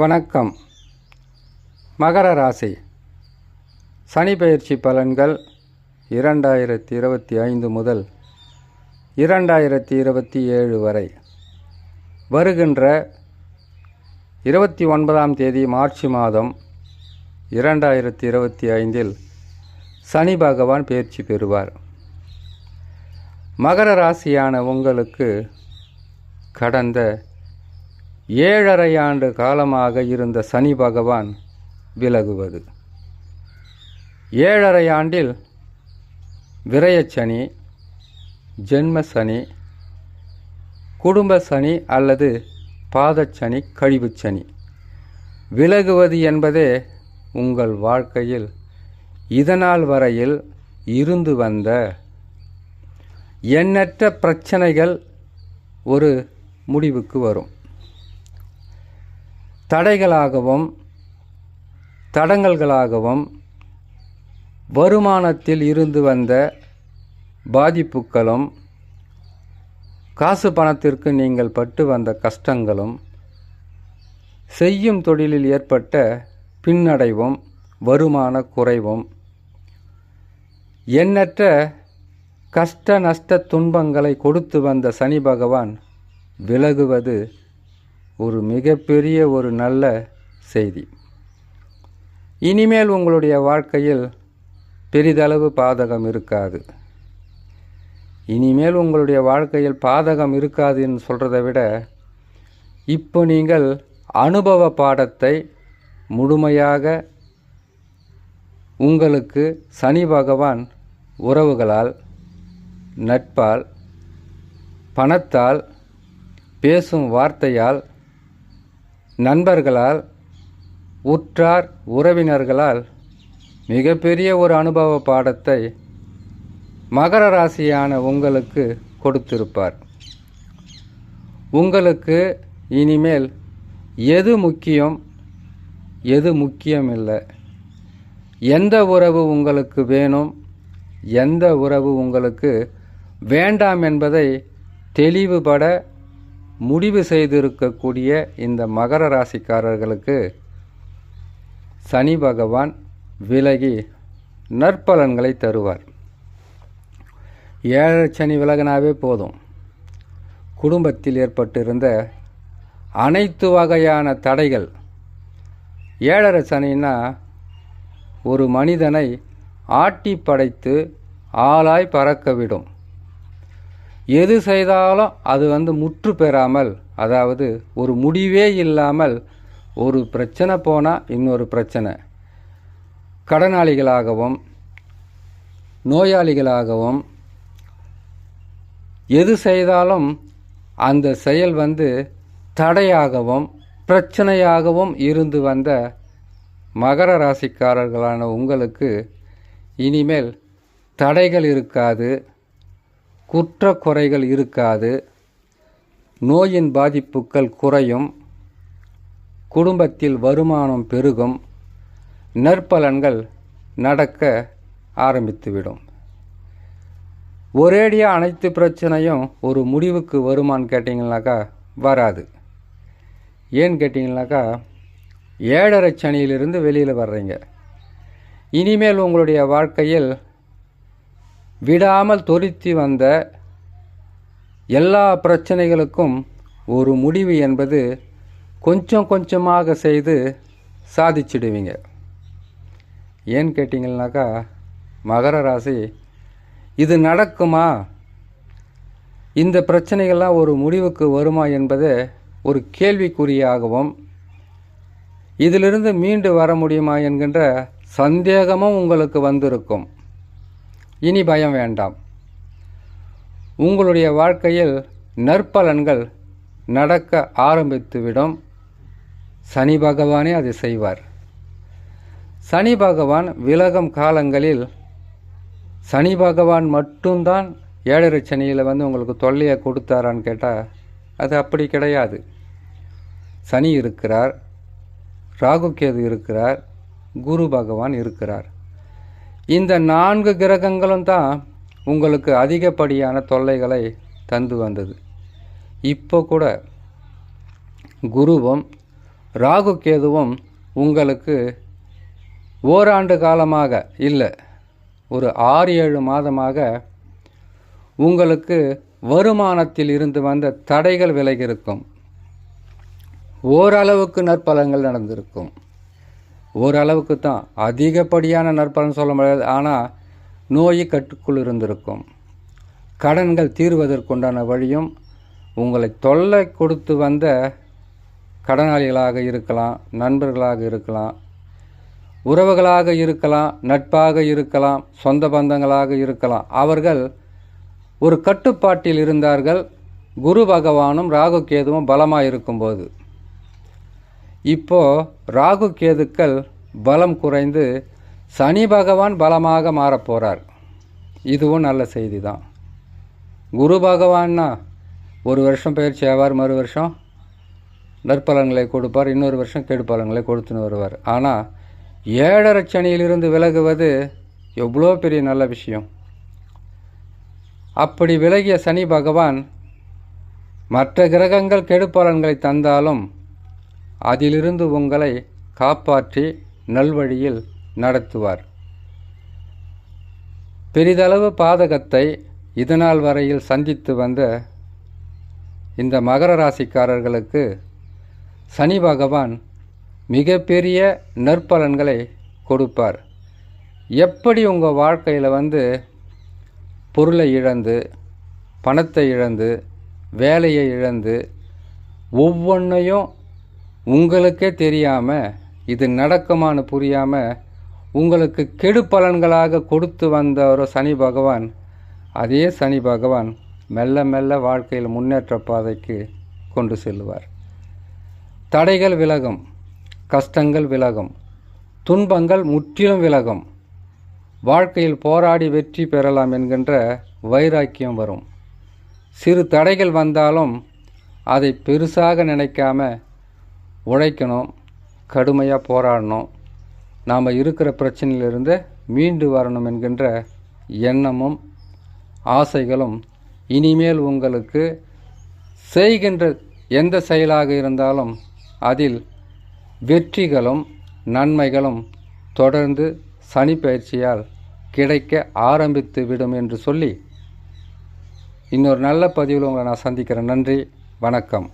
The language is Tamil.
வணக்கம். மகர ராசி. சனி பயிற்சி பலன்கள் இரண்டாயிரத்தி இருபத்தி ஐந்து முதல் இரண்டாயிரத்தி இருபத்தி ஏழு வரை. வருகின்ற இருபத்தி ஒன்பதாம் தேதி மார்ச் மாதம் இரண்டாயிரத்தி இருபத்தி ஐந்தில் சனி பகவான் பயிற்சி பெறுவார். மகர ராசியான உங்களுக்கு கடந்த ஏழரை ஆண்டு காலமாக இருந்த சனி பகவான் விலகுவது. ஏழரை ஆண்டில் விரயச்சனி ஜென்ம சனி குடும்ப சனி அல்லது பாதச்சனி கழிவுச் சனி விலகுவது என்பதே உங்கள் வாழ்க்கையில் இதனால் வரையில் இருந்து வந்த எண்ணற்ற பிரச்சனைகள் ஒரு முடிவுக்கு வரும். தடைகளாகவும் தடங்கல்களாகவும் வருமானத்தில் இருந்து வந்த பாதிப்புகளும் காசு பணத்திற்கு நீங்கள் பட்டு வந்த கஷ்டங்களும் செய்யும் தொழிலில் ஏற்பட்ட பின்னடைவும் வருமான குறைவும் எண்ணற்ற கஷ்ட நஷ்ட துன்பங்களை கொடுத்து வந்த சனி பகவான் விலகுவது ஒரு மிகப்பெரிய ஒரு நல்ல செய்தி. இனிமேல் உங்களுடைய வாழ்க்கையில் பெரிதளவு பாதகம் இருக்காது. இனிமேல் உங்களுடைய வாழ்க்கையில் பாதகம் இருக்காதுன்னு சொல்கிறத விட இப்போ நீங்கள் அனுபவ பாடத்தை முழுமையாக உங்களுக்கு சனி பகவான் உறவுகளால் நட்பால் பணத்தால் பேசும் வார்த்தையால் நண்பர்களால் உற்றார் உறவினர்களால் மிகப்பெரிய ஒரு அனுபவ பாடத்தை மகர ராசியான உங்களுக்கு கொடுத்திருப்பார். உங்களுக்கு இனிமேல் எது முக்கியம் எது முக்கியம் இல்லை எந்த உறவு உங்களுக்கு வேணும் எந்த உறவு உங்களுக்கு வேண்டாம் என்பதை தெளிவுபட முடிவு செய்திருக்கக்கூடிய இந்த மகர ராசிக்காரர்களுக்கு சனி பகவான் விலகி நற்பலன்களை தருவார். ஏழரை சனி விலகினாவே போதும். குடும்பத்தில் ஏற்பட்டிருந்த அனைத்து வகையான தடைகள். ஏழரை சனின்னா ஒரு மனிதனை ஆட்டி படைத்து ஆளாய் பறக்கவிடும். எது செய்தாலும் அது வந்து முற்று பெறாமல் அதாவது ஒரு முடிவே இல்லாமல் ஒரு பிரச்சனை போனால் இன்னொரு பிரச்சனை. கடனாளிகளாகவும் நோயாளிகளாகவும் எது செய்தாலும் அந்த செயல் வந்து தடையாகவும் பிரச்சனையாகவும் இருந்து வந்த மகர ராசிக்காரர்களான உங்களுக்கு இனிமேல் தடைகள் இருக்காது. குற்ற குறைகள் இருக்காது. நோயின் பாதிப்புகள் குறையும். குடும்பத்தில் வருமானம் பெருகும். நற்பலன்கள் நடக்க ஆரம்பித்துவிடும். ஒரேடியாக அனைத்து பிரச்சனையும் ஒரு முடிவுக்கு வருமான்னு கேட்டிங்கனாக்கா வராது. ஏன்னு கேட்டிங்கனாக்கா ஏழரை சனியிலிருந்து வெளியில் வர்றீங்க. இனிமேல் உங்களுடைய வாழ்க்கையில் விடாமல் தொரித்து வந்த எல்லா பிரச்சனைகளுக்கும் ஒரு முடிவு என்பது கொஞ்சம் கொஞ்சமாக செய்து சாதிச்சிடுவீங்க. ஏன்னு கேட்டிங்கனாக்கா மகர ராசி இது நடக்குமா? இந்த பிரச்சனைகள்லாம் ஒரு முடிவுக்கு வருமா என்பது ஒரு கேள்விக்குறியாகவும் இதிலிருந்து மீண்டு வர முடியுமா என்கின்ற சந்தேகமும் உங்களுக்கு வந்திருக்கும். இனி பயம் வேண்டாம். உங்களுடைய வாழ்க்கையில் நற்பலன்கள் நடக்க ஆரம்பித்துவிடும். சனி பகவானே அதை செய்வார். சனி பகவான் விலகும் காலங்களில் சனி பகவான் மட்டும்தான் ஏழரை சனியில் வந்து உங்களுக்கு தொல்லையை கொடுத்தாரான்னு கேட்டால் அது அப்படி கிடையாது. சனி இருக்கிறார் ராகுகேது இருக்கிறார் குரு பகவான் இருக்கிறார். இந்த நான்கு கிரகங்களும் தான் உங்களுக்கு அதிகப்படியான தொல்லைகளை தந்து வந்தது. இப்போ கூட குருவும் ராகு கேதுவும் உங்களுக்கு ஓராண்டு காலமாக இல்லை ஒரு ஆறு ஏழு மாதமாக உங்களுக்கு வருமானத்தில் இருந்து வந்த தடைகள் விலகியிருக்கும் ஓரளவுக்கு நற்பலங்கள் நடந்திருக்கும். ஓரளவுக்கு தான் அதிகப்படியான நற்பலன் சொல்ல முடியாது. ஆனால் நோய் கட்டுக்குள் இருந்திருக்கும். கடன்கள் தீர்வதற்குண்டான வழியும் உங்களை தொல்லை கொடுத்து வந்த கடனாளிகளாக இருக்கலாம் நண்பர்களாக இருக்கலாம் உறவுகளாக இருக்கலாம் நட்பாக இருக்கலாம் சொந்த பந்தங்களாக இருக்கலாம். அவர்கள் ஒரு கட்டுப்பாட்டில் இருந்தார்கள். குரு பகவானும் ராகு கேதுவும் பலமாக இருக்கும்போது இப்போது ராகு கேதுக்கள் பலம் குறைந்து சனி பகவான் பலமாக மாறப்போகிறார் இதுவும் நல்ல செய்தி தான் குரு பகவான்னா ஒரு வருஷம் பயிற்சி ஆவார் மறு வருஷம் நற்பலன்களை கொடுப்பார் இன்னொரு வருஷம் கெடுப்பலன்களை கொடுத்துன்னு வருவார். ஆனால் ஏழரை சனியிலிருந்து விலகுவது எவ்வளோ பெரிய நல்ல விஷயம். அப்படி விலகிய சனி பகவான் மற்ற கிரகங்கள் கெடுப்பலன்களை தந்தாலும் அதிலிருந்து உங்களை காப்பாற்றி நல்வழியில் நடத்துவார். பெரிதளவு பாதகத்தை இதனால் வரையில் சந்தித்து வந்த இந்த மகர ராசிக்காரர்களுக்கு சனி பகவான் மிகப்பெரிய நற்பலன்களை கொடுப்பார். எப்படி உங்கள் வாழ்க்கையில் வந்து பொருளை இழந்து பணத்தை இழந்து வேலையை இழந்து ஒவ்வொன்றையும் உங்களுக்கே தெரியாமல் இது நடக்குமான்னு புரியாமல் உங்களுக்கு கெடு பலன்களாக கொடுத்து வந்த ஒரு சனி பகவான் அதே சனி பகவான் மெல்ல மெல்ல வாழ்க்கையில் முன்னேற்ற பாதைக்கு கொண்டு செல்லுவார். தடைகள் விலகும் கஷ்டங்கள் விலகும் துன்பங்கள் முற்றிலும் விலகும். வாழ்க்கையில் போராடி வெற்றி பெறலாம் என்கின்ற வைராக்கியம் வரும். சிறு தடைகள் வந்தாலும் அதை பெருசாக நினைக்காம உழைக்கணும் கடுமையாக போராடணும். நாம் இருக்கிற பிரச்சனையிலிருந்து மீண்டு வரணும் என்கின்ற எண்ணமும் ஆசைகளும் இனிமேல் உங்களுக்கு செய்கின்ற எந்த செயலாக இருந்தாலும் அதில் வெற்றிகளும் நன்மைகளும் தொடர்ந்து சனி பயிற்சியால் கிடைக்க ஆரம்பித்து விடும் என்று சொல்லி இன்னொரு நல்ல பதிவில் உங்களை நான் சந்திக்கிறேன். நன்றி வணக்கம்.